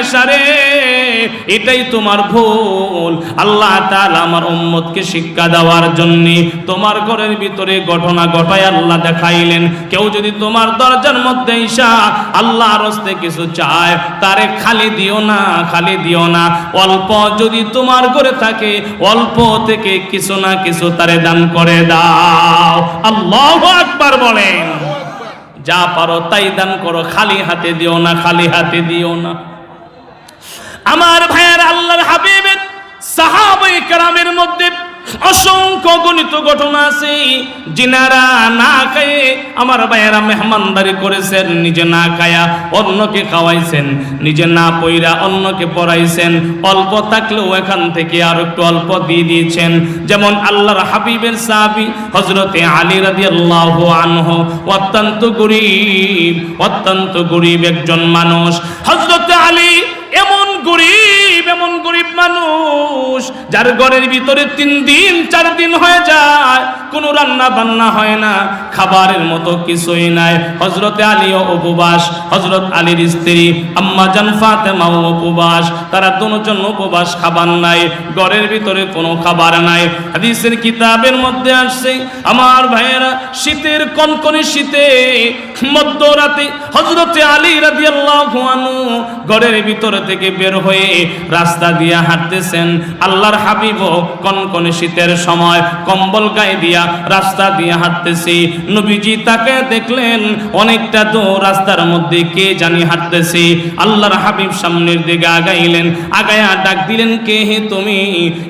আয়েশা রে এটাই তোমার ভুল। আল্লাহ আমার উম্মতকে শিক্ষা দেওয়ার জন্য তোমার ঘরের ভিতরে ঘটনা ঘটায় আল্লাহ দেখাইলেন। কেউ যদি তোমার দরজার মধ্যে ঈশা কিছু চায়, তারে খালি দিও না, খালি দিও না। অল্প যদি তোমার ঘরে থাকে, অল্প থেকে কিছু না কিছু তারে দান করে দাও। আল্লাহু বলেন। যা পারো তাই দান করো, খালি হাতে দিও না, খালি হাতে দিও না। আমার ভাইয়ের আল্লাহর হাবিবের সাহাবাই কেরামের মধ্যে অসংখ্য গণিত ঘটনা আছে। যিনারা না খায়ে আমার ভাইয়েরা মেহমানদারি করেছেন, নিজে না খায়া অন্যকে খাওয়াইছেন, নিজে না পইরা অন্যকে পড়াইছেন, অল্প থাকলেও এখান থেকে আর একটু অল্প দিয়ে দিয়েছেন। যেমন আল্লাহর হাবিবের সাহাবি হজরতে আলী রাদিয়াল্লাহু আনহু, অত্যন্ত গরিব অত্যন্ত গরিব একজন মানুষ। হজরতে গরিব মানুষ যার ঘরের ভিতরে তিন দিন চার দিন হয়ে যায় কোনো রান্না বান্না হয় না, খাবারের মতো কিছুই নাই। হজরতে আলীও উপবাস হজরত আলীর স্ত্রী, আম্মা জান ফাতেমাও উপবাস, তারা দুজন উপবাস খাবার নাই, ঘরের ভিতরে কোনো খাবার নাই। হাদিসের কিতাবের মধ্যে আসছে, আমার ভাইয়েরা, শীতের কনকনে শীতে মধ্যরাতে হজরতে আলী রাদিয়াল্লাহু আনহু ঘরের ভিতর থেকে বের হয়ে রাস্তা দিয়ে হাঁটতেছেন। আল্লাহর হাবিবও কনকনে শীতের সময় কম্বল গায়ে দিয়া রাস্তা দিয়ে হাঁটতেছি। নবীজি তাকে দেখলেন, অনেকটা তো রাস্তার মধ্যে কে জানি হাঁটতেছি। আল্লাহর হাবিব সামনের দিকে আগাইলেন। আগায়া ডাক দিলেন, কে হে তুমি?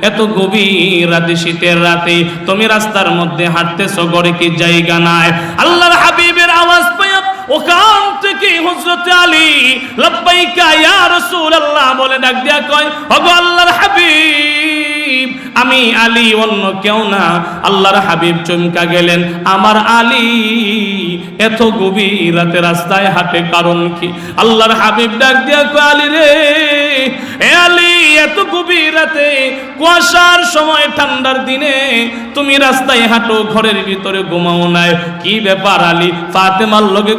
এত গভীর রাতে, শীতের রাতে তুমি রাস্তার মধ্যে হাঁটতেছো গড়ে কি জায়গা নাই? আল্লাহর হাবিবের আওয়াজ পাইয়া ওখান থেকে হযরত আলী লব্বাইকা, ইয়া রাসূলুল্লাহ, বলে ডাক দিয়া কয়, ওগো আল্লাহর হাবিব। আমি আলী, অন্য কেউ না। আল্লাহর হাবিব চমকা গেলেন, আমার আলী, এত গভীর রাতে রাস্তায় হাঁটে কারণ কি? আল্লাহর হাবিব ডাক দিয়া আলী রে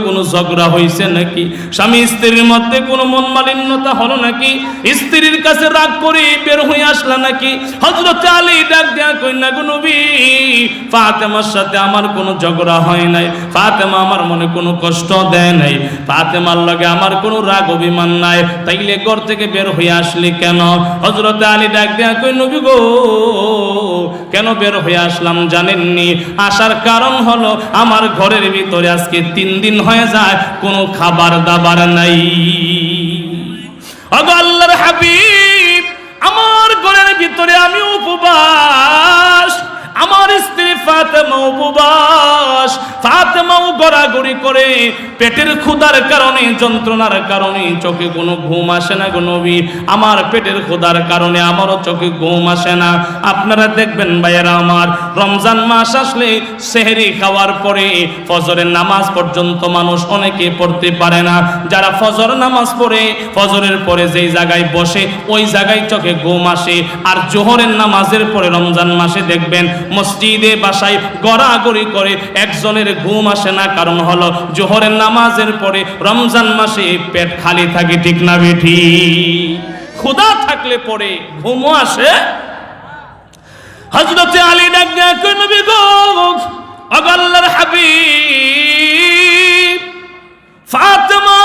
কোনো ঝগড়া স্ত্রীর কাছে রাগ করে বের হয়ে আসলা নাকি? হজরত আলী ডাক দেয়া কই না গো নবী, ফাতেমার সাথে আমার কোনো ঝগড়া হয় নাই। ফাতেমা আমার মনে কোনো কষ্ট দেয় নাই। ফাতেমার লগে আমার কোনো রাগ অভিমান নাই। তাইলে ঘর থেকে বের হয়ে আসলি কেন? হজরত আলী ডাক দেয়া কই নবী গো, কেন বের হয়ে আসলাম জানেননি? আসার কারণ হলো আমার ঘরের ভিতরে আজকে তিন দিন হয়ে যায়, কোনো খাবার দাবার নাই। আল্লাহর হাবিব, আমার ঘরের ভিতরে আমি উপবাস। আমার স্ত্রী ফাতেমা উপবাস। ফাতেমাও গড়াগড়ি করে, পেটের ক্ষুধার কারণে, যন্ত্রণার কারণে চোখে কোনো ঘুম আসে না গো নবী। আমার পেটের ক্ষুধার কারণে আমারও চোখে ঘুম আসে না। আপনারা দেখবেন ভাইয়েরা আমার, রমজান মাস আসলে সেহরি খাওয়ার পরে ফজরের নামাজ পর্যন্ত মানুষ অনেকে পড়তে পারে না। যারা ফজর নামাজ পড়ে, ফজরের পরে যেই জায়গায় বসে, ওই জায়গায় চোখে ঘুম আসে। আর জোহরের নামাজের পরে রমজান মাসে দেখবেন মসজিদে বাসায় গড়াগড়ি করে একজনের ঘুম আসে না, কারণ হলো জোহরের নামাজের পরে রমজান মাসে পেট খালি থাকে, ঠিক না বেঠি? ক্ষুধা থাকলে পরে ঘুমও আসে। হজরতে আলী ডাক নবী গো? আল্লাহর হাবিব। ফাতেমা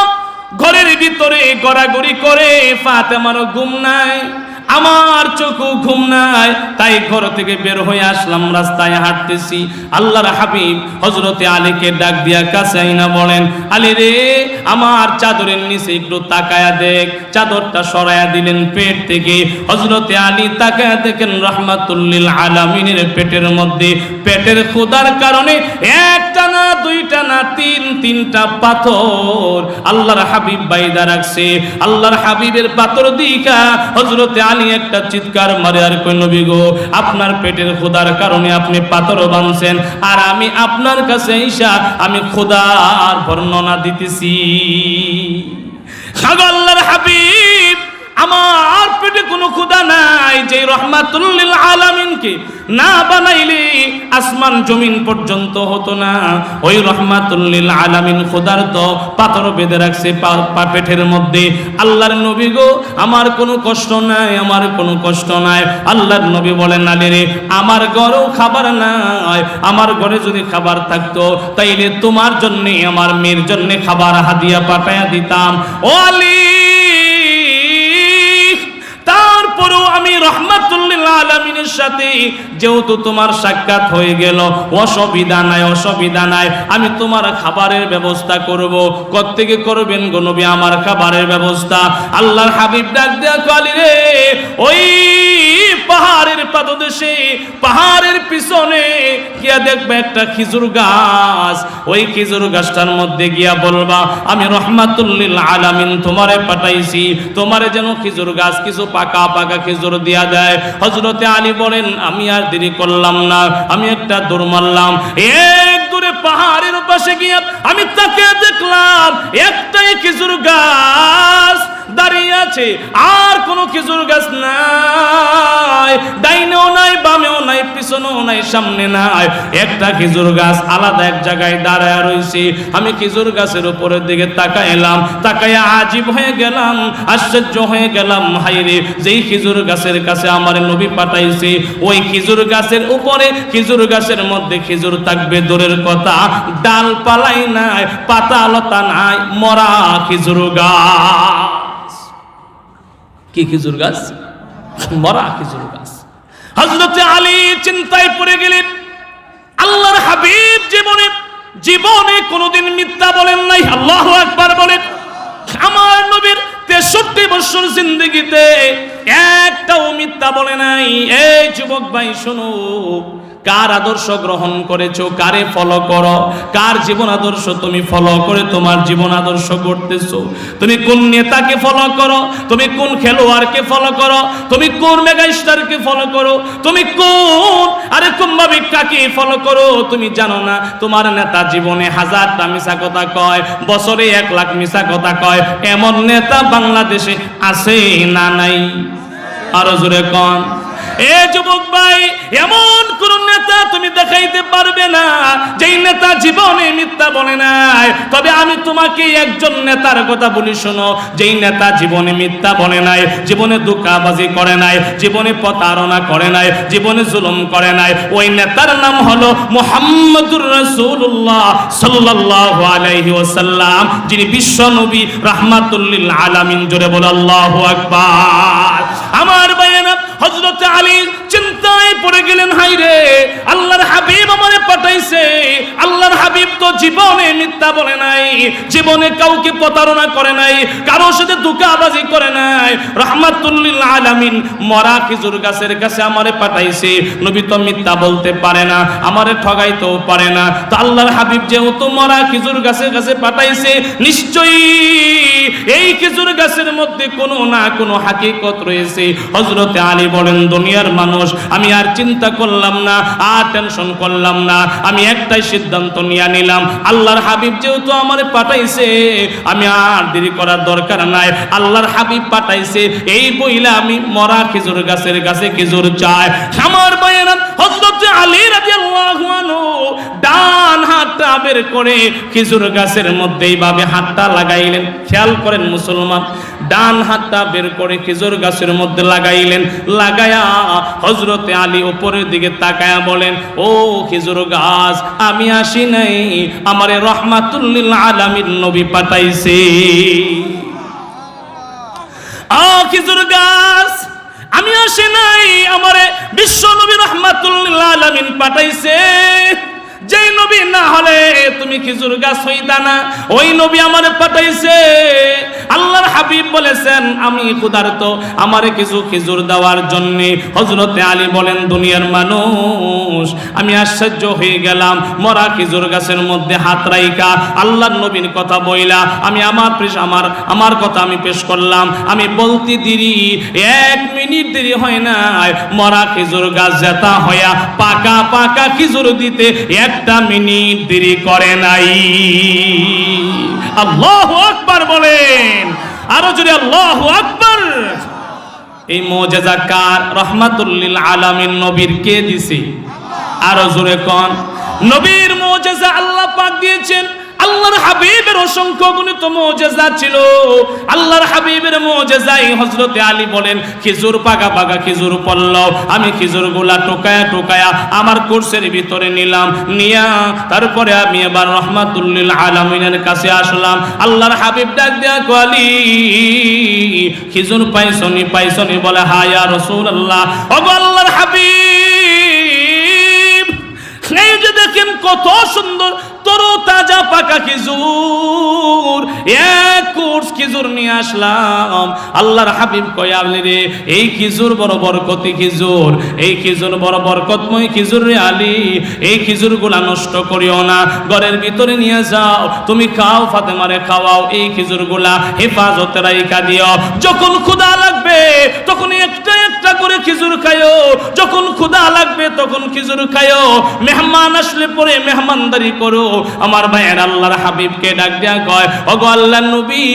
ঘরের ভিতরে গড়াগড়ি করে, ফাতেমারও ঘুম নাই। আমার চোখও ঘুম নাই, তাই ঘর থেকে বের হয়ে আসলাম, রাস্তায় হাঁটতেছি। আল্লাহর হাবিব হজরতে আলীকে ডাক দিয়া কাছে আইনা বলেন, আলী রে, আমার চাদরের নিচে একটু তাকায়া দেখ। চাদরটা সরায়া দিলেন পেট থেকে। হজরতে আলী তাকায়া দেখেন, রহমাতুল্লিল আলামিনের পেটের মধ্যে। পেটের ক্ষুধার কারণে একটা না, দুইটা না, তিন, তিনটা পাথর আল্লাহর হাবিব বাইদা রাখছে। আল্লাহর হাবিবের পাথর দিকা হজরতে আলী একটা চিৎকার মারে আর কই নবী গো, আপনার পেটের খোদার কারণে আপনি পাথর বানছেন আর আমি আপনার কাছে ঈশা, আমি খোদার বর্ণনা দিতেছি। আল্লাহর হাবিব, আমার পেটে কোনো ক্ষুধা নাই যে রহমাতুল্লিল আলামিনকে না বানাইলে আসমান জমিন পর্যন্ত হতো না। ওই রহমাতুল্লিল আলামিন খোদার তো পাথর বেঁধে রাখছে পা- পেটের মধ্যে। আল্লাহর নবী গো, আমার কোনো কষ্ট নাই, আমার কোনো কষ্ট নাই। আল্লাহর নবী বলেন আলী রে আমার ঘরেও খাবার নাই। আমার ঘরে যদি খাবার থাকতো, তাইলে তোমার জন্যে, আমার মেয়ের জন্যে খাবার হাদিয়া পাঠাইয়া দিতাম। ও আলী! তারপরেও আমি রহমাতুল্লিল আলমিনের সাথে যেহেতু তোমার সাক্ষাৎ হয়ে গেল, অসুবিধা নাই অসুবিধা নাই, আমি তোমার খাবারের ব্যবস্থা করব। কত থেকে করবেন গনবি আমার খাবারের ব্যবস্থা? আল্লাহর হাবিব ডাক দেয়া কালি রে, ওই পাহাড়ের পাদদেশে, পাহাড়ের পিছনে গিয়া দেখবে একটা খেজুর গাছ। ওই খেজুর গাছটার মধ্যে গিয়া বলবা, আমি রহমাতুল্লিল আলামিন তোমারে পাঠাইছি। তোমারে যেন খেজুর গাছ কিছু পাকা পাকা খেজুর দিয়া দেয়। হজরতে আলী বলেন, আমি আর দেরি করলাম না, আমি একটা দৌড় মারলাম। এক দূরে পাহাড়ের পাশে গিয়া আমি তাকে দেখলাম, একটাই খেজুর গাছ। দাঁড়িয়ে আছে। আর কোনো খেজুর গাছ নাই। ডাইনেও নাই, বামেও নাই, পিছনেও নাই, সামনে নাই। একটা খেজুর গাছ আলাদা এক জায়গায় দাঁড়ায় রয়েছে আমি খেজুর গাছের উপরের দিকে তাকাইলাম। তাকাইয়া আজীব হয়ে গেলাম, আশ্চর্য হয়ে গেলাম। হাইরে যেই খেজুর গাছের কাছে আমার নবী পাঠাইছে, ওই খেজুর গাছের উপরে, খেজুর গাছের মধ্যে খেজুর থাকবে দূরের কথা। ডাল পালাই নাই পাতা লতা নাই, মরা খেজুর গাছ। কি খেজুর গাছ? মরা খেজুর গাছ। হজরতে আলী চিন্তায় পড়ে গেলেন। আল্লাহর হাবিব জীবনে জীবনে কোনোদিন মিথ্যা বলেন নাই, আল্লাহ একবার বলেন। আমার নবীর তেষট্টি বছর জিন্দগিতে একটাও মিথ্যা বলে নাই। এই যুবক ভাই, শোনো। কার আদর্শ গ্রহণ করেছ, কারে ফলো করো, কার জীবন আদর্শ তুমি ফলো করে তোমার জীবন আদর্শ করতেছো তুমি কোন নেতাকে ফলো করো, তুমি কোন খেলোয়াড়কে ফলো করো, তুমি কোন মেগা স্টারকে ফলো করো, তুমি কোন আরে কুম্ভাবে কাকে ফলো করো? তুমি জানো না, তোমার নেতা জীবনে হাজারটা মিশা কথা কয়, বছরে এক লাখ মিশা কথা কয় এমন নেতা বাংলাদেশে আছে না নাই? আরও জোরে কন। এ যুবক ভাই, এমন কোন নেতা তুমি দেখাইতে পারবে না, যেই নেতা জীবনে মিথ্যা বলে নাই। তবে আমি তোমাকে একজন নেতার কথা বলি, শোনো। যেই নেতা জীবনে মিথ্যা বলে নাই, জীবনে দুঃখাবাজি করে নাই, জীবনে প্রতারণা করে নাই, জীবনে জুলুম করে নাই, ওই নেতার নাম হলো মুহাম্মদুর রাসূলুল্লাহ সাল্লাল্লাহু আলাইহি ওয়াসাল্লাম, যিনি বিশ্ব নবী রাহমাতুল্লিল আলামিন। জোরে বলে, আল্লাহু আকবার। আমার বায়ানা হযরত আলী চিন্তায় পড়ে গেলেন হাই রে আল্লাহর হাবিব আমারে পাঠাইছে। আল্লাহর হাবিব তো জীবনে মিথ্যা বলে নাই, জীবনে কাউকে প্রতারণা করে নাই, কারোর সাথে দুকাবাজি করে নাই। রহমাতুল্লিল আলামিন মরা খেজুর গাছের কাছে আমারে পাঠাইছে। নবী তো মিথ্যা বলতে পারে না, আমারে ঠগাইতেও পারে না। তো আল্লাহর হাবিব যেহেতু মরা খেজুর গাছের কাছে পাঠাইছে, নিশ্চয়ই এই খেজুর গাছের মধ্যে কোনো না কোনো হাকিকত রয়েছে। হজরতে আলী বলেন, দুনিয়ার মানুষ আমি আর চিন্তা করলাম না, আর টেনশন করলাম না। আমি একটাই সিদ্ধান্ত নিয়ে নিলাম, আল্লাহর হাবিব যেহেতু আমার পাঠাইছে, আমি আর দেরি করার দরকার নাই। আল্লাহর হাবিব পাঠাইছে, এই বইলা আমি মরা খেজুর গাছের কাছে খেজুর চাই। আমার বয়েরা হজরত আলী রাদিয়াল্লাহু আনহু ডান হাতটা বের করে খেজুর গাছের মধ্যে এইভাবে হাতটা লাগাইলেন। খেয়াল করেন মুসলমান ডান হাতটা বের করে খেজুর গাছের মধ্যে লাগাইলেন, লাগায়া হজরতে আলী ওপরের দিকে তাকায়া বলেন, ও খেজুর গাছ, আমি আসি নাই, আমারে রহমাতুল্লিল আলামিন নবী পাঠাইছে। আ খেজুর গাছ, আমি আসি নাই, আমারে বিশ্ব নবী রহমাতুল্লিল আলামিন পাঠাইছে। যেই নবী না হলে তুমি খেজুর গাছ হইতা না। ওই নবী আমারে পাঠাইছে। আল্লাহর হাবিব বলেছেন, আমি ক্ষুধার্ত, আমারে কিছু খেজুর দেওয়ার জন্য। হজরতে আলী বলেন, দুনিয়ার মানুষ, আমি আশ্চর্য হয়ে গেলাম। মরা খেজুর গাছের মধ্যে হাত রাইকা আল্লাহর নবীর কথা বইলা, আমি আমার পেশ, আমার আমার কথা আমি পেশ করলাম। আমি বলতে দেরি, এক মিনিট দেরি হয় নাই। মরা খেজুর গাছ জেতা হইয়া পাকা পাকা খেজুর দিতে একটা মিনিট দেরি করে নাই। আল্লাহ আকবার বলেন। আরও যদি আল্লাহ আকবার। এই মোজেজা কার? রহমাতুল্লিল আলামিন নবীর কে দিছে? আরও জোরে কন। নবীর মোজেজা আল্লাহ পাক দিয়েছেন। আল্লাহর হাবিবের অসংখ্য গুণিত মোজেজা ছিল। আল্লাহর হাবিবের মোজেজাই হজরতে আলী বলেন, খিজুর পাকা পাকা খিজুর পড়ল আমি খিজুরগুলা টোকায়া টোকায়া আমার কোর্সের ভিতরে নিলাম, নিয়া তারপরে আমি এবার রহমাতুল্লিল আলামিনের কাছে আসলাম। আল্লাহর হাবিব ডাক দেয়া কোয়ালি খিজুর পাইছনি পাইছনি? বলে হায়া রসুল আল্লাহ ওগো আল্লাহর হাবিব দেখেন কত সুন্দর তরু তাজা পাকা খেজুর। এক কোর্স খেজুর নিয়ে আসলাম। আল্লাহর হাবিব রে, এই খেজুর বড় বরকতি খেজুর। এই খেজুর বড় বরকতময় রে আলী। এই খেজুরগুলা নষ্ট করিও না। ঘরের ভিতরে নিয়ে যাও। তুমি খাও, ফাতেমারে খাওয়াও। এই খেজুরগুলা হেফাজতে রাইখা দিও। যখন ক্ষুধা লাগবে তখন একটা একটা করে খেজুর খায়ো। যখন ক্ষুধা লাগবে তখন খেজুর খায়ো। মেহমান আসলে পরে মেহমানদারি করো। আমার ভাইয়ের আল্লাহর হাবিবকে ডাক দেয়া কয়, ওগো আল্লাহ নবী,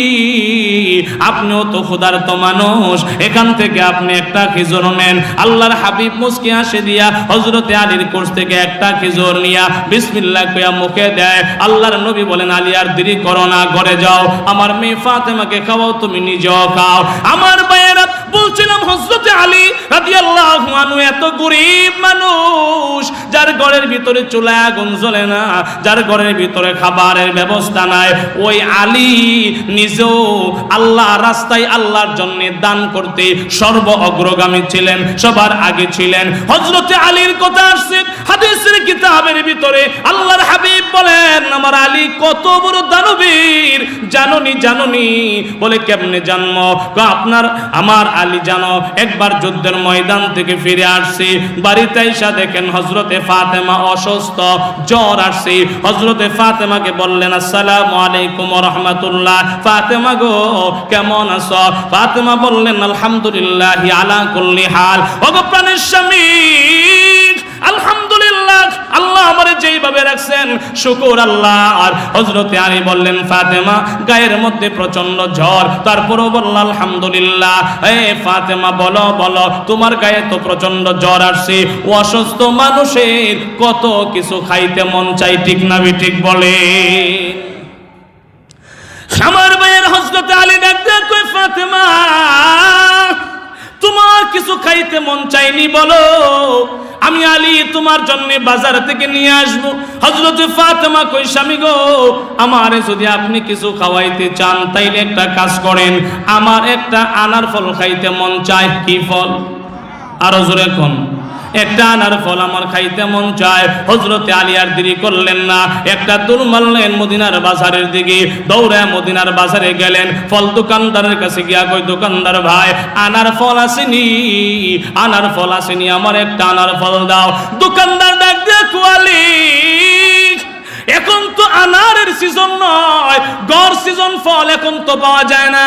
আপনিও তো ক্ষুধার্ত মানুষ। এখান থেকে আপনি একটা খেজুর নেন। আল্লাহর হাবিব মুসকি আসে দিয়া হজরতে আলীর কোর্স থেকে একটা খেজুর নিয়া বিসমিল্লাহ কইয়া মুখে দেয়। আল্লাহর নবী বলেন, আলী আর দেরি করো না, ঘরে যাও। আমার মেয়ে ফাতেমাকে খাওয়াও, তুমি নিজেও খাও। আমার ভাইয়েরা বলছিলাম হজরতে আলী রাদিয়াল্লাহু আনহু এত গরিব মানুষ, যার ঘরের ভিতরে চুলা আগুন জ্বলে না, যার ঘরের ভিতরে খাবারের ব্যবস্থা নাই। ওই আলী নিজেও আল্লাহ রাস্তায় আল্লাহর জন্য দান করতে সর্ব অগ্রগামী ছিলেন, সবার আগে ছিলেন। হজরতে আলীর কথা আসছে, হাদিসের কিতাবের ভিতরে আল্লাহর হাবিব বলেন, আমার আলী কত বড় দানবীর, জাননি জাননি, বলে কেমনে জন্ম আপনার, আমার আলী জানো একবার যুদ্ধের ময়দান থেকে ফিরে আসছে। বাড়িতে এসে দেখেন হজরতে ফাতেমা অসুস্থ। জ্বর আসছে। হজরতে ফাতেমাকে বললেন, আসসালামু আলাইকুম রহমতুল্লাহ। ফাতেমা গো, কেমন আছো? ফাতেমা বললেন, আলহামদুলিল্লাহ আলা কুল্লি হাল। ওগো প্রাণের স্বামী, আলহামদুলিল্লাহ আল্লাহ আমারে যেইভাবে রাখছেন, শুকুর আল্লাহ। আর হজরতে আলী বললেন, ফাতেমা, গায়ের মধ্যে প্রচণ্ড ঝড় তারপরও বলল, আলহামদুলিল্লাহ। এ ফাতেমা, বলো বলো, তোমার গায়ে তো প্রচণ্ড জ্বর আসছে। অসুস্থ মানুষের কত কিছু খাইতে মন চাই, ঠিক না ঠিক বলে? আমার ভাইয়ের হজরতে আলী ডাক্তার কই ফাতেমা তোমার কিছু খাইতে মন চাইনি বলো। আমি আলী তোমার জন্য বাজার থেকে নিয়ে আসব। হজরত ফাতেমা কই, স্বামী গো? আমারে যদি আপনি কিছু খাওয়াইতে চান, তাইলে একটা কাজ করেন। আমার একটা আনার ফল খাইতে মন চায়, কি ফল? আরও জোরে কোন। একটা আনার ফল আমার খাইতে মন চায়। হজরতে আলী আর দেরি করলেন না। একটা দূর মারলেন মদিনার বাজারের দিকে। দৌড়ে মদিনার বাজারে গেলেন। ফল দোকানদারের কাছে গিয়া কই দোকানদার ভাই, আনার ফল আসেনি। আনার ফল আসেনি, আমার একটা আনার ফল দাও। দোকানদার সিজন নয়। গড় সিজন ফল এখন তো পাওয়া যায় না।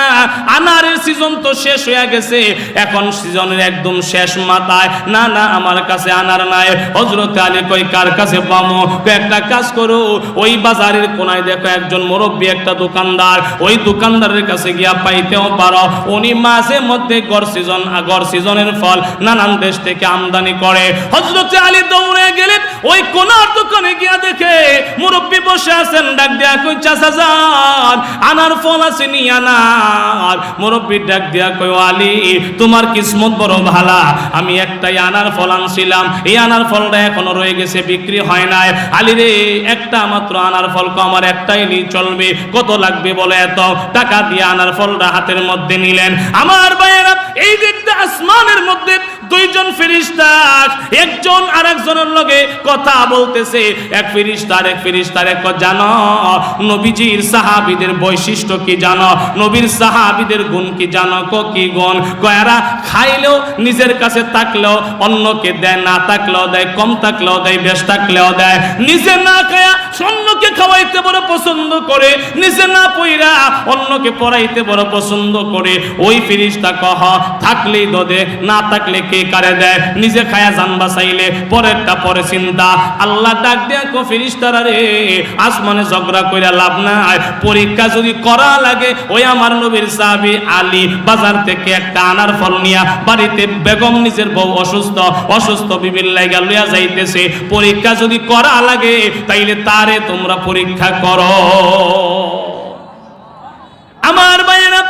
আনারের সিজন তো শেষ হয়ে গেছে। এখন সিজনের একদম শেষ মাথায়। না না, আমার কাছে আনার নাই। হজরত আলী কই, কার কাছে পামো? একটা কাজ করো। ওই বাজারের কোনায় দেখো একজন মুরব্বী, একটা দোকানদার। ওই দোকানদারের কাছে গিয়া পাইতেও পারো। উনি মাঝে মধ্যে গড় সিজন গড় সিজনের ফল নানান দেশ থেকে আমদানি করে। হজরত আলী দৌড়ে গেলেন। ওই কোনার দোকানে গিয়া দেখে মুরব্বী বসে আছেন, ডাক দিয়া আনার ফল আছে নি আনার। মুরব্বী ডাক দিয়া কই আলী, তোমার কিসমত বড় ভালা। আমি একটাই আনার ফল আনছিলাম। এই আনার ফলটা এখনও রয়ে গেছে, বিক্রি হয় নাই। আলী রে, একটা মাত্র আনার ফল আমার একটাই নি, চলবে। কত লাগবে বলে এত? টাকা দিয়ে আনার ফলটা হাতের মধ্যে নিলেন। আমার ভাইয়েরা, এই দিকটা আসমানের মধ্যে দুইজন ফেরিস্তা, একজন আর একজনের লগে কথা বলতেছে। এক ফেরিস্তা আর এক ফেরিস্তার এক জানো, নবীজির সাহাবীদের বৈশিষ্ট্য কি জানো? নবীর সাহাবীদের গুণ কি জানো? ক কি গুণ? কয়ারা খাইলেও, নিজের কাছে থাকলেও, অন্যকে দেয়, না থাকলেও দেয়, কম থাকলেও দেয়, বেশ থাকলেও দেয়। নিজে না খায়া অন্যকে খাওয়াইতে বড় পছন্দ করে, নিজে না পইরা অন্যকে পড়াইতে বড় পছন্দ করে। ওই ফিরিস্তা কহ, থাকলেই দদে, না থাকলে কে কারে দেয়, নিজে খায়া জান বাঁচাইলে, পরেরটা পরে চিন্তা। আল্লাহ ডাক দেয়া কো, ফিরিস্তারা রে, আসমানে ঝগড়া কইরা লাভ নাই। পরীক্ষা যদি করা লাগে, ওই আমার নবীর সাহাবী আলী বাজার থেকে একটা আনার ফল নিয়া বাড়িতে বেগম নিজের বউ অসুস্থ অসুস্থ বিবির লাইগা লইয়া যাইতেছে। পরীক্ষা যদি করা লাগে, তাইলে তারে তোমরা পরীক্ষা করো। আমার ভাইয়েরা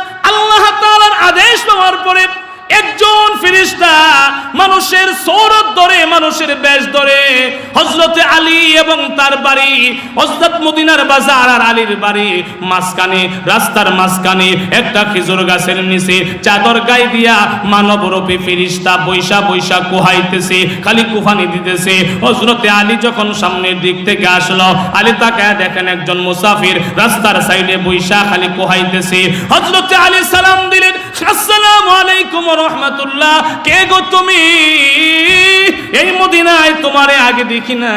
মানুষের ধরে, মানুষের বেশ ধরে। হজরতে আলী এবং তার বাড়ি হজরত মদিনার বাজার আর আলীর বাড়ি মাঝখানে, রাস্তার মাঝখানে, একটা খেজুর গাছের নিচে, চাদর গায়ে দিয়া মানবরূপী ফিরিস্তা বৈশা বৈশা কুহাইতেছে, খালি কুফানি দিতেছে। হজরতে আলী যখন সামনের দিক থেকে আসলো, আলী তাকে দেখেন একজন মুসাফির রাস্তার সাইডে বৈশা খালি কুহাইতেছে। হজরতে আলী সালাম দিলেন, আসসালামু আলাইকুম রহমতুল্লাহ, কে গো তুমি? এই মদিনায় তোমারে আগে দেখি না।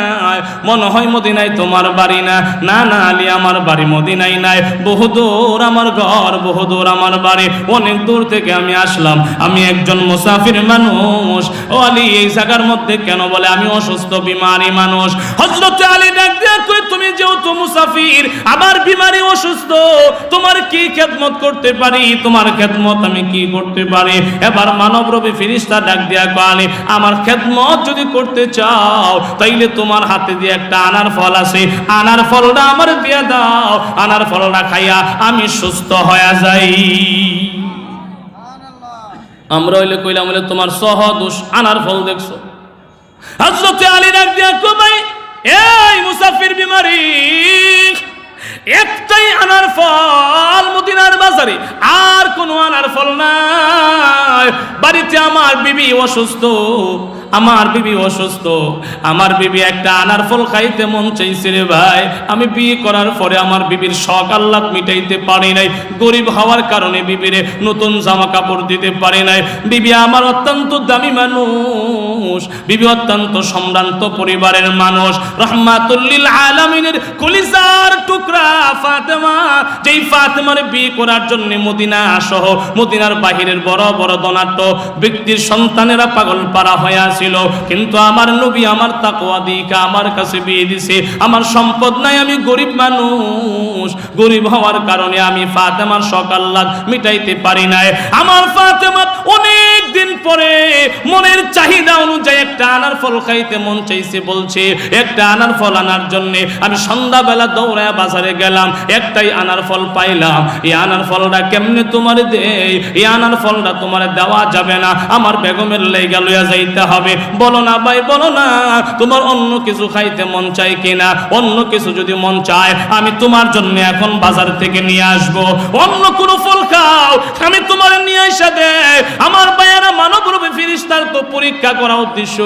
মনে হয় মদিনায় তোমার বাড়ি না। না না, আলী, আমার বাড়ি মদিনায় নাই। বহু দূর আমার ঘর, বহু দূর আমার বাড়ি। অনেক দূর থেকে আমি আসলাম। আমি একজন মুসাফির মানুষ। ও আলী, এই জায়গার মধ্যে কেন বলে? আমি অসুস্থ, বিমারি মানুষ। হজরত আলী ডাক কই তুমি যেহেতু মুসাফির আমার বিমারি অসুস্থ, তোমার কি খেদমত করতে পারি? তোমার খেদমত আমি কি করতে পারি? এবার মানব রবি ফিরিস্তা ডাক দিয়া কলে আমার খেদমত যদি করতে চাও, তাইলে তোমার হাতে দিয়ে একটা আনার ফল আছে। আনার ফলটা আমার দিয়ে দাও। আনার ফলটা খাইয়া আমি সুস্থ হয়ে যাই। আমরা হইলে কইলাম, হইলে তোমার সহ দোষ, আনার ফল দেখছ। হজরতে আলী ডাক দিয়া কো, ভাই, এই মুসাফির বিমারি, একটাই আনার ফল মদিনার বাজারে, আর কোনো আনার ফল নাই। বাড়িতে আমার বিবি অসুস্থ আমার বিবি অসুস্থ, আমার বিবি একটা আনার ফল খাইতে মন চাইছে রে ভাই। আমি বিয়ে করার পরে আমার বিবির শখ আল্লাহ মিটাইতে পারি নাই, গরিব হওয়ার কারণে বিবিরে নতুন জামা কাপড় দিতে পারি নাই। বিবি আমার অত্যন্ত দামি মানুষ, বিবি অত্যন্ত সম্ভ্রান্ত পরিবারের মানুষ। রহমাতুল্লিল আলামিনের কলিজার টুকরা ফাতেমা, যেই ফাতেমার বিয়ে করার জন্য মদিনা সহ, মদিনার বাহিরের বড় বড় ধনাঢ্য ব্যক্তির সন্তানেরা পাগল পারা হয়ে ছিল। কিন্তু আমার নবী আমার তাকওয়া দিকে আমার কাছে বিয়ে দিছে। আমার সম্পদ নাই, আমি গরিব মানুষ। গরিব হওয়ার কারণে আমি ফাতেমার সকাল্লাদ মিটাইতে পারি নাই। আমার ফাতেমা অনেক দিন পরে মনের চাহিদা অনুযায়ী একটা আনার ফল খাইতে মন চাইছে বলছে, একটা আনার ফল আনার জন্য আমি সন্ধ্যাবেলা দৌড়ায় বাজারে গেলাম, একটাই আনার ফল পাইলাম। এই আনার ফলটা কেমনে তোমার দেই এই আনার ফলটা তোমার দেওয়া যাবে না, আমার বেগমের লেগা লইয়া যাইতে হবে। বলো না ভাই, বলো না, তোমার অন্য কিছু খাইতে মন চাই কিনা? অন্য কিছু যদি মন চায়, আমি তোমার জন্য এখন বাজার থেকে নিয়ে আসব। অন্য কোনো ফল খাও, আমি তোমার নিয়ে এসে দেয়। আমার মানব রূপে তো পরীক্ষা করা উদ্দেশ্য।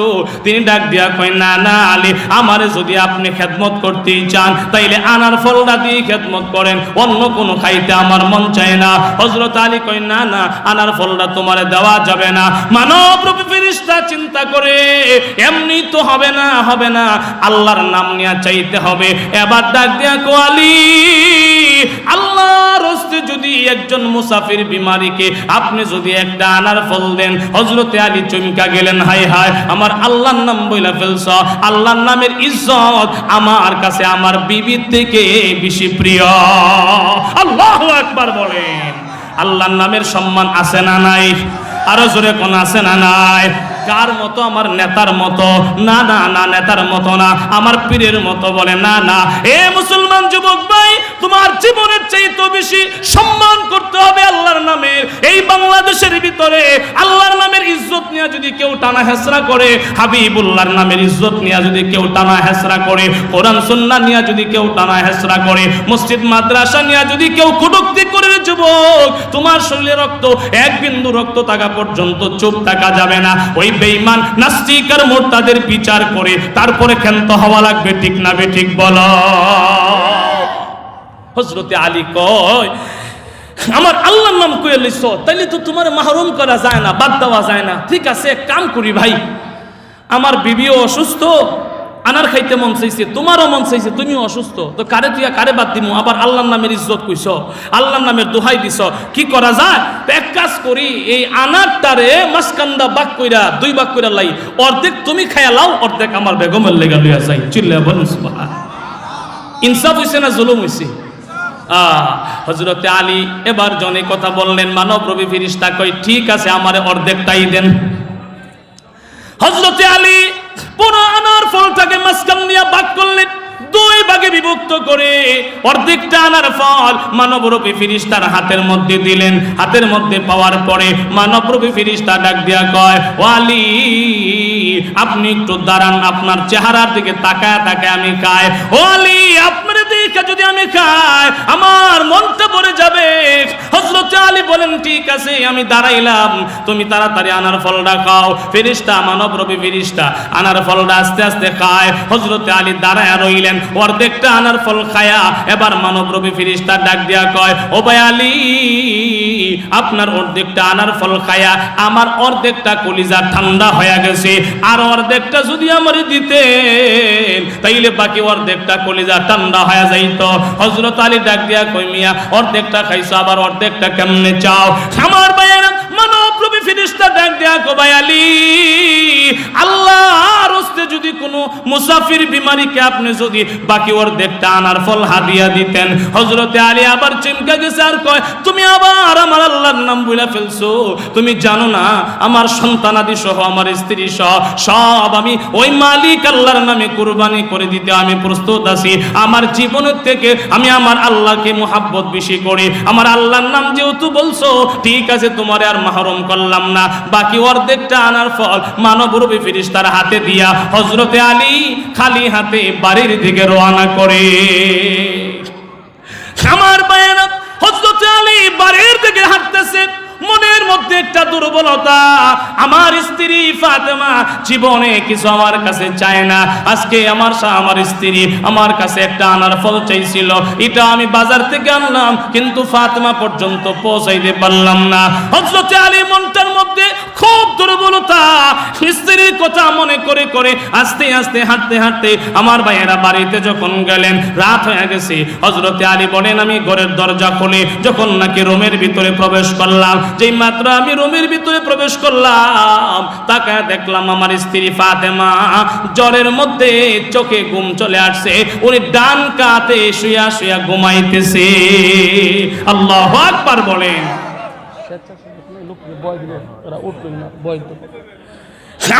তিনি ডাক দিয়া কয়, না না, আলী, আমারে যদি আপনি খেদমত করতেই চান, তাইলে আনার ফলটা দিয়ে খেদমত করেন, অন্য কোনো খাইতে আমার মন চায় না। হজরত আলী কয়, না না, আনার ফলটা তোমারে দেওয়া যাবে না। মানব রূপে ফিরিস্তা চিন্তা করে, এমনি তো হবে না হবে না, আল্লাহর নাম নিয়ে চাইতে হবে। এবার ডাক দিয়া কোয়ালি আল্লাহর হস্তে যদি একজন মুসাফির বিমারিকে আপনি যদি একটা আনার ফল দেন হজরতে আলী চমকা গেলেন হাই হাই আমার আল্লাহর নাম বইলা ফেলছ, আল্লাহর নামের ইজ্জত আমার কাছে, আমার বিবির থেকে বেশি প্রিয়। আল্লাহ একবার বলেন, আল্লাহর নামের সম্মান আছে না নাই? আরও জোরে কোন আছে না নাই? কার মতো আমার নেতার মতো? না না না, নেতার মতো না। আমার পীরের মতো বলে, না না। এ মুসলমান যুবক ভাই, তোমার জীবনের চাইতে বেশি সম্মান করতে হবে আল্লাহর টানা হেসরা করে, হাবিবুল্লাহর নামের ইজ্জত নিয়ে যদি কেউ টানা হেসরা করে, কোরআন সুন্নাহ নিয়ে যদি কেউ টানা হেসরা করে, মসজিদ, মাদ্রাসা নিয়ে যদি কেউ কটুক্তি করে যুবক, তোমার শরীরে রক্ত, এক বিন্দু রক্ত থাকা পর্যন্ত চুপ থাকা যাবে না। ওই বেঈমান, নাস্তিক আর মোরতাদের বিচার করে, তারপরে ক্ষান্ত হওয়া লাগবে, ঠিক না বে ঠিক বল? হজরতে আলী কয় আমার আল্লাহর নাম কয়ে লিস তাইলে তো তোমার মাহরুম করা যায় না, বাদ দেওয়া যায় না। ঠিক আছে কাম করি ভাই, আমার বিবিও অসুস্থ, আনার খাইতে মন চাইছে, তোমারও মন চাইছে, তুমিও অসুস্থ। তো কারে তুই কারে বাদ দিমু? আবার আল্লাহর নামের ইজ্জত কইছ, আল্লাহর নামের দোহাই দিছ, কি করা যায়? এক কাজ করি, এই আনারটারে মাসকান্দা বাক কইরা, দুই বাক কইরা লাই, অর্ধেক তুমি খাইয়া লাও, অর্ধেক আমার বেগমের লেগা লইয়া যাই। চিল্লা বলুন ইনসাফ হইছে না জুলুম হইছে? হজরতে আলী এবার জনে কথা বললেন, মানব রবি ফিরিস্তা কই? ঠিক আছে, আমারে অর্ধেকটাই দেন। হজরতে আলী পুরো আনার ফলটাকে মাঝখান দিয়া ভাগ করলেন, দুই ভাগে বিভক্ত করে অর্ধেকটা আনার ফল মানবরূপী ফিরিস্তার হাতের মধ্যে দিলেন। হাতের মধ্যে পাওয়ার পরে মানবরূপী ফিরিস্তা ডাক দিয়া কয় ওয়ালি আপনি একটু দাঁড়ান, আপনার চেহারার দিকে তাকায় তাকায় আমি খাই। ওয়ালি আপনার দিকে যদি আমি খাই, আমার মনটা ভরে যাবে। হজরত আলী বলেন, ঠিক আছে, আমি দাঁড়াইলাম। তুমি তাড়াতাড়ি আনার ফলটা খাও। ফেরিস্তা মানব রবি ফেরিস্তা আনার ফলটা আস্তে আস্তে খায়। হজরত আলী দাঁড়ায় রইলেন, অর্ধেকটা আনার ফল খায়া এবার মানব রবি ফেরিস্তা ডাক দিয়া কয়, ও ভাই আলী, আপনার অর্ধেকটা আনার ফল খায়া আমার অর্ধেকটা কলিজা ঠান্ডা হয়ে গেছে। আর অর্ধেকটা যদি আমার দিতেন তাইলে বাকি অর্ধেকটা কলিজা ঠান্ডা হয়ে যাইত। হজরত আলী ডাক দিয়া কই মিয়া অর্ধেকটা খাইছো, আবার অর্ধেকটা কেমনে চাও? আমার ভাইয়েরা ফিরিস্তা ডাক দিয়া আলী, আল্লাহর হস্তে যদি কোনো মুসাফির আপনি যদি বাকি আনার ফল হাদিয়া দিতেন। হজরতে আলী আবার গেছে আর কয়, তুমি আবার আমার আল্লাহর নাম ফেলছো? তুমি জানো না, আমার সন্তানাদি সহ, আমার স্ত্রী সহ, সব আমি ওই মালিক আল্লাহর নামে কুরবানি করে দিতে আমি প্রস্তুত আছি। আমার জীবনের থেকে আমি আমার আল্লাহকে মোহাব্বত বেশি করি। আমার আল্লাহর নাম যেহেতু বলছো, ঠিক আছে, তোমার আর মাহরম করলাম না। বাকি অর্ধেকটা আনার ফল মানব রূপী ফিরিস্তার হাতে দিয়া হজরতে আলী খালি হাতে বাড়ির দিকে রওনা করে। আমার বায়না হজরতে আলী বাড়ির দিকে হাঁটতেছে। মনের মধ্যে একটা দুর্বলতা, আমার ফাতেমা, জীবনে কিছু আমার কাছে চায় না। আজকে আমার আমার স্ত্রী আমার কাছে একটা আনার ফল চাইছিল। এটা আমি বাজার থেকে আনলাম, কিন্তু ফাতেমা পর্যন্ত পৌঁছাইতে পারলাম না। হজরতে আলী মনটার মধ্যে খুব দুর্বলতা। স্ত্রীর কথা মনে করে করে আস্তে আস্তে, হাঁটতে হাঁটতে আমার ভাইয়েরা বাড়িতে যখন গেলেন, রাত হয়ে গেছে। হজরতে আলী বলেন, আমি ঘরের দরজা খুলে যখন নাকি রুমের ভিতরে প্রবেশ করলাম যেই মাত্র আমি রুমের ভিতরে প্রবেশ করলাম তাকে দেখলাম আমার স্ত্রী ফাতেমা। জ্বরের মধ্যে চোখে ঘুম চলে আসছে। উনি ডান কাতে শুয়া শুয়া ঘুমাইতেছে। আল্লাহ আকবার বলেন।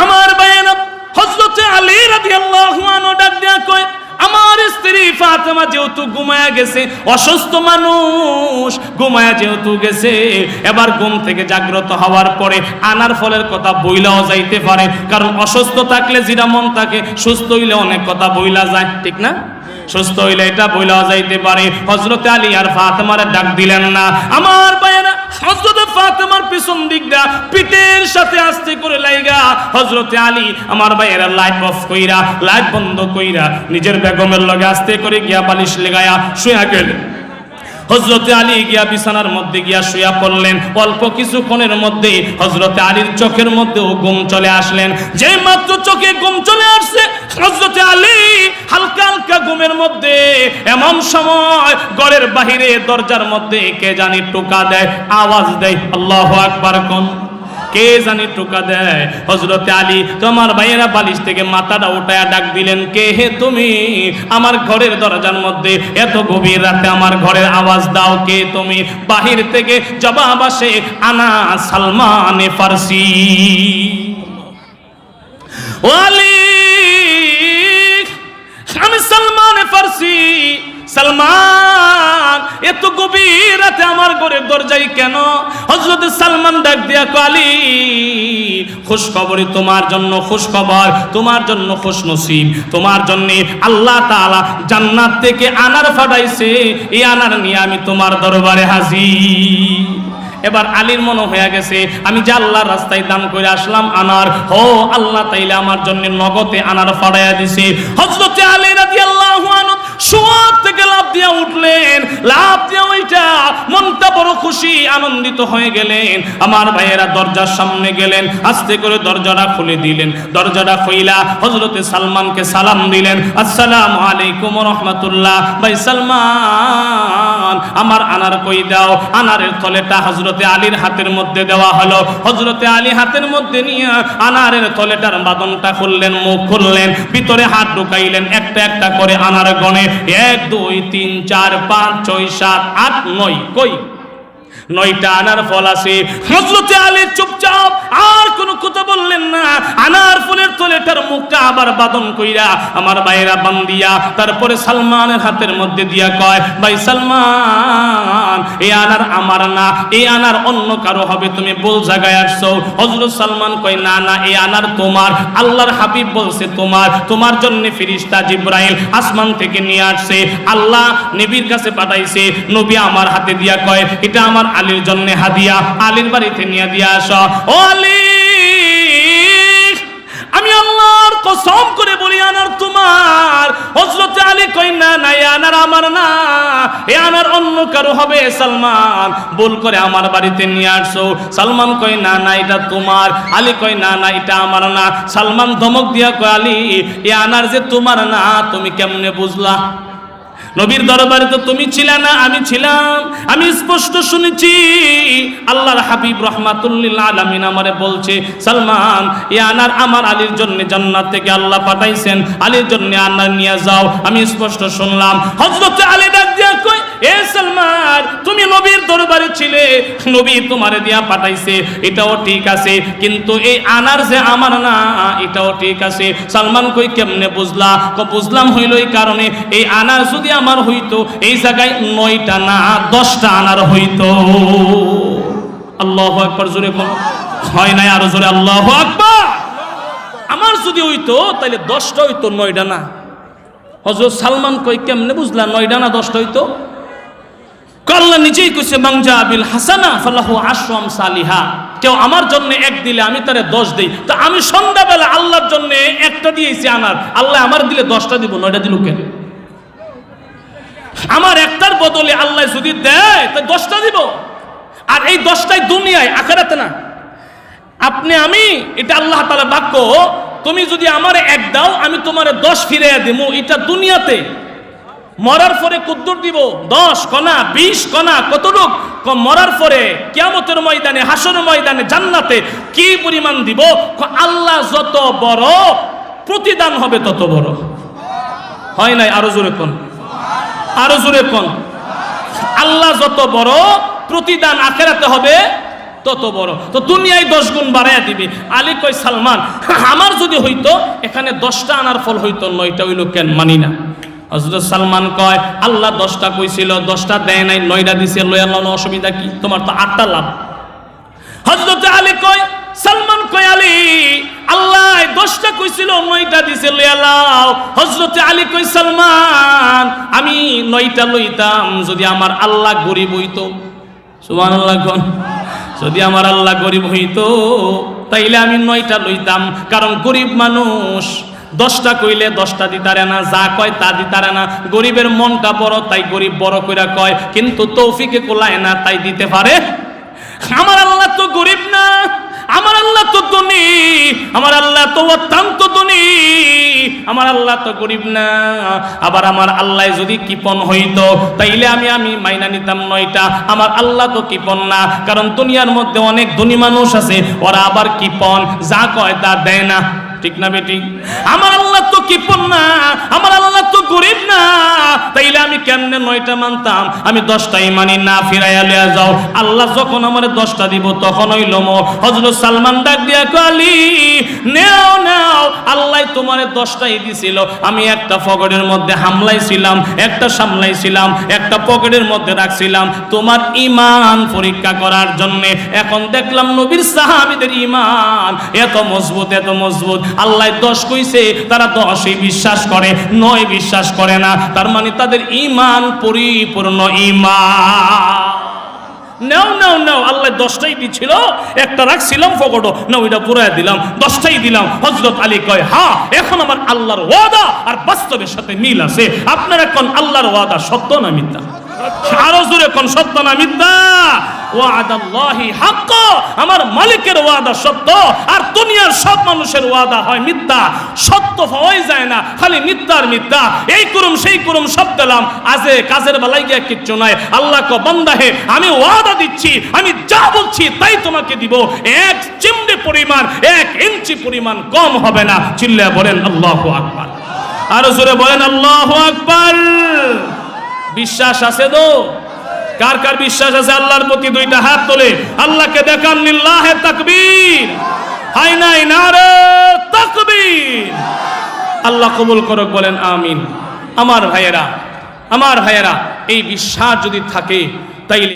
আমার বায়ানা হজরত আলী রাদিয়াল্লাহু আনহু ডাক দেয়া কয় আমার স্ত্রী ফাতেমা যেহেতু ঘুমায়া গেছে, অসুস্থ মানুষ ঘুমায়া যেহেতু গেছে, এবার ঘুম থেকে জাগ্রত হওয়ার পরে আনার ফলের কথা বইলাও যাইতে পারে, কারণ অসুস্থ থাকলে যেটা মন থাকে, সুস্থ হইলে অনেক কথা বইলা যায়, ঠিক না? সুস্থ হইলে এটা বইলা যাইতে পারে। হজরত আলী আর ফাতেমার ডাক দিলেন না। আমার ভাইয়েরা হজরত ফাতেমার পিছন দিকটা পিঠের সাথে আস্তে করে লাইগা। হজরত আলী, আমার ভাইয়েরা লাইট অফ কইরা লাইট বন্ধ কইরা নিজের বেগমের লগে আস্তে করে গিয়া বালিশ লেগায়া শুয়া গেলেন। হজরতে আলী গিয়া বিছানার মধ্যে গিয়া শুয়া পড়লেন। অল্প কিছুক্ষণের মধ্যে হজরতে আলীর চোখের মধ্যেও ঘুম চলে আসলেন। যে মাত্র চোখে ঘুম চলে আসছে হজরতে আলী হালকা হালকা ঘুমের মধ্যে এমন সময় ঘরের বাহিরে দরজার মধ্যে কে জানি টোকা দেয়, আওয়াজ দেয়, আল্লাহ আকবার কোন কে জানি টোকা দেয়? হজরতে আলী, তোমার ভাইয়েরা বালিশ থেকে মাথাটা উঠায়া ডাক দিলেন, কে হে তুমি? আমার ঘরের দরজার মধ্যে এত গভীর রাতে আমার ঘরের আওয়াজ দাও, কে তুমি? বাহির থেকে জবাব আসে, আনা সালমানে ফার্সি। ও আলী, আমি সালমান ফার্সি। সালমান, এত গভীর রাতে আমার ঘরের দরজায় কেন? হজরত সালমান ডাক দিয়া কালি খুশ খবরই তোমার জন্য খুশ খবর তোমার জন্য খুশ নসিব তোমার জন্য আল্লাহ তাআলা জান্নাত থেকে আনার ফাটাইছে, এই আনার নিয়ে আমি তোমার দরবারে হাজির। এবার আলীর মনে হয়ে গেছে, আমি যে আল্লাহর রাস্তায় দান করে আসলাম আনার হো আল্লাহ তাইলে আমার জন্য নগদে আনার ফাড়াইয়া দিছে। হজরতে আলী রাদিয়াল্লাহু আনহু শোয়ার থেকে লাভ দিয়া উঠলেন। লাভ দিয়া ওইটা মনটা বড় খুশি, আনন্দিত হয়ে গেলেন। আমার ভাইয়েরা দরজার সামনে গেলেন, আস্তে করে দরজাটা খুলে দিলেন। দরজাটা খুইলা হজরতে সালমানকে সালাম দিলেন। আসসালামু আলাইকুম রহমতুল্লাহ। ভাই সালমান! আমার আনার কই দাও? আনারের থলেটা হজরতে আলীর হাতের মধ্যে দেওয়া হলো। হজরতে আলী হাতের মধ্যে নিয়ে আনারের থলেটার বাদনটা খুললেন, মুখ খুললেন, ভিতরে হাত ঢুকাইলেন, একটা একটা করে আনার গণে। এক, দুই, তিন, চার, পাঁচ, ছয়, সাত, আট, নয়, কই? নয়টা আনার ফল আছে। হজরতে আলী চুপচাপ, আর কোনো কথা বললেন না। আনার ফলের তলেটার মুখটা আবার বাদন কইরা আমার বাইরা বান্দিয়া তারপরে সালমানের হাতের মধ্যে দিয়া কয়, ভাই সালমান এই আনার আমার না এই আনার অন্য কারও হবে, তুমি বল জায়গায় আসছো। হজরত সালমান কয়, না না এই আনার তোমার, আল্লাহর হাবিব বলছে তোমার তোমার জন্য ফিরিস্তা জিব্রাইল আসমান থেকে নিয়ে আসছে। আল্লাহ নবীর কাছে পাঠাইছে, নবী আমার হাতে দিয়া কয়, এটা আমার আলীর জন্য হাদিয়া, আলীর বাড়িতে নিয়ে দিয়া আস। ও আমি আল্লাহর কসম করে বলি, আনার তোমার হজরত আলী কই না না, এ আনার আমার না, এ আনার অন্য কারও হবে, সালমান। ভুল করে আমার বাড়িতে নিয়ে আসছো। সালমান কই না না, এটা তোমার। আলী কই না না, এটা আমার না। সালমান ধমক দিয়া কয়, আলী, এ আনার যে তোমার না, তুমি কেমনে বুঝলা? নবীর দরবারে তো তুমি ছিলে না, আমি ছিলাম। আমি স্পষ্ট শুনেছি, আল্লাহর হাবিব রহমাতুল্লিল আলামিন আমারে বলছে, সালমান, এ আনার আমার আলীর জন্য জান্নাত থেকে আল্লাহ পাঠাইছেন, আলীর জন্য আনার নিয়ে যাও। আমি স্পষ্ট শুনলাম, হযরত আলী ডাক দিয়া এ সালমান, তুমি নবীর দরবারে ছিলে, নবী তোমারে দিয়া পাঠাইছে, এটাও ঠিক আছে, কিন্তু এই আনার যে আমার না, এটাও ঠিক আছে। সালমান কই কেমনে বুঝলা? ক, বুঝলাম হইল এই কারণে, এই আনার যদি আমার হইতো, এই জায়গায় নয়টা না, দশটা আনার হইতো। আল্লাহ আকবার, জোরে হয় নাই আরও জোরে, আল্লাহ আকবার। আমার যদি হইতো তাহলে দশটা হইতো, নয়টা না। হজরত সালমান কই কেমনে বুঝলা, নয়টা না, দশটা হইতো? আল্লাহ নিজেই কইছে মাংজা বিল হাসানা ফালাহু আশরাম সালিহা কেউ আমার জন্য এক দিলে আমি তারে দশ দেই। তো আমি সন্ধ্যাবেলা আল্লাহর জন্য একটা দিয়েছি আনার। আল্লাহ আমার দিলে দশটা দিব, নয়টা দিল কেন? আমার একটার বদলে আল্লাহ যদি দেয়, তো দশটা দিব। আর এই দশটাই দুনিয়ায়, আখেরাতে না। আপনি, আমি, এটা আল্লাহ তালা বাক্য, তুমি যদি আমারে এক দাও, আমি তোমারে দশ ফিরে দিব এটা দুনিয়াতে। মরার পরে কুদ্দুর দিব, দশ কণা, বিশ কণা, কতটুক? মরার পরে কিয়ামতের ময়দানে হাসর ময়দানে, জান্নাতে কি পরিমাণ দিব? আল্লাহ যত বড় প্রতিদান হবে তত বড়। হয় নাই? আরও জোরে কোন? আরও জোরে কোন? আল্লাহ যত বড় প্রতিদান আখেরাতে হবে, তত বড়। তো দুনিয়ায় দশ গুণ বাড়াইয়া দিবি। আলী কই সালমান, আমার যদি হইতো, এখানে দশটা আনার ফল হইতো, নয়টা হইল কেন মানি না? হজরত সালমান কয়, আল্লাহ দশটা কইছিল, দশটা দেয় নাই, নয়টা দিছে, লইয়া লন অসুবিধা কি? তোমার তো আটটা লাভ। হজরত আলী কয়, সালমান কয়, আলী, আল্লাহ দশটা কইছিল, নয়টা দিছে, লইয়া লাও। হজরত আলী কয়, সালমান, আমি নয়টা লইতাম, যদি আমার আল্লাহ গরিব হইতো। সুবহানাল্লাহ কোন, যদি আমার আল্লাহ গরিব হইতো, তাইলে আমি নয়টা লইতাম, কারণ গরিব মানুষ দশটা কইলে দশটা দিতারে না, যা কয় তা দিতারে না। গরিবের মনটা বড়, তাই গরিব বড় কইরা কয়, কিন্তু তৌফিকে কোলায় না, তাই দিতে পারে। আমার আল্লাহ তো গরিব না, আমার আল্লাহ তো ধনী, আমার আল্লাহ তো অত্যন্ত ধনী, আমার আল্লাহ তো গরিব না। আবার আমার আল্লাহ যদি কিপন হইতো, তাইলে আমি আমি মাইনা নিতাম নয়টা। আমার আল্লাহ তো কিপন না, কারণ দুনিয়ার মধ্যে অনেক ধনী মানুষ আছে, ওরা আবার কিপন যা কয় তা দেয় না। ঠিক না বেটি? আমার আল্লাহ তো কিপন না আমার গরিব না, তাইলে আমি কেমনে নয়টা মানতাম? আমি দশটাই মানি, না ফিরাইয়া লিয়া যাও। আল্লাহ যখন আমার দশটা দিব, তখন লোমো হজরত সালমান ডাক দিয়া কালি নেও নেও। আল্লাহ তোমার দশটাই দিছিল। আমি একটা পকেটের মধ্যে হামলাইছিলাম, একটা সামলাইছিলাম, একটা পকেটের মধ্যে রাখছিলাম। তোমার ইমান পরীক্ষা করার জন্য এখন দেখলাম নবীর সাহাবিদের ইমান এত মজবুত এত মজবুত। আল্লাহ দশ কইছে, তারা দশই বিশ্বাস করে, নয় বিশ্বাস করে না, তার মানে তাদের ইমান পরিপূর্ণ ইমান নাও নাও নাও, আল্লাহ দশটাই দিছিল, একটা রাখছিলাম ফকটো না ওইটা পুরাই দিলাম, দশটাই দিলাম। হজরত আলী কয় হ্যাঁ এখন আমার আল্লাহর ওয়াদা আর বাস্তবের সাথে মিল আছে। আপনার এখন আল্লাহর ওয়াদা সত্য না মিথ্যা? আরও জোরে কোন সত্য না মিথ্যা? ওয়াদাল্লাহি হাক্ক। আমার মালিকের ওয়াদা সত্য, আর দুনিয়ার সব মানুষের ওয়াদা হয় মিথ্যা। সত্য হওয়াই যায় না, খালি মিথ্যার মিথ্যা। এই করুম, সেই করুম সব দিলাম আজে কাজের বেলায় গিয়ে কিচ্ছু নাই। আল্লাহ কো বান্দা হে, আমি ওয়াদা দিচ্ছি, আমি যা বলছি তাই তোমাকে দিব। এক চিমড়ি পরিমাণ, এক ইঞ্চি পরিমাণ কম হবে না। চিল্লা বলেন, আল্লাহু আকবার। আরও জোরে বলেন, আল্লাহু আকবার। বিশ্বাস আছে তো? কার কার বিশ্বাস আছে? আল্লাহর প্রতি দুইটা হাত তোলে। আল্লাহকে দেখান লিল্লাহে তাকবীর। হাই নাই নারে তাকবীর। আল্লাহ কবুল করক, বলেন আমিন। আমার ভাইয়েরা আমার ভাইয়েরা, এই বিশ্বাস যদি থাকে, তাইলে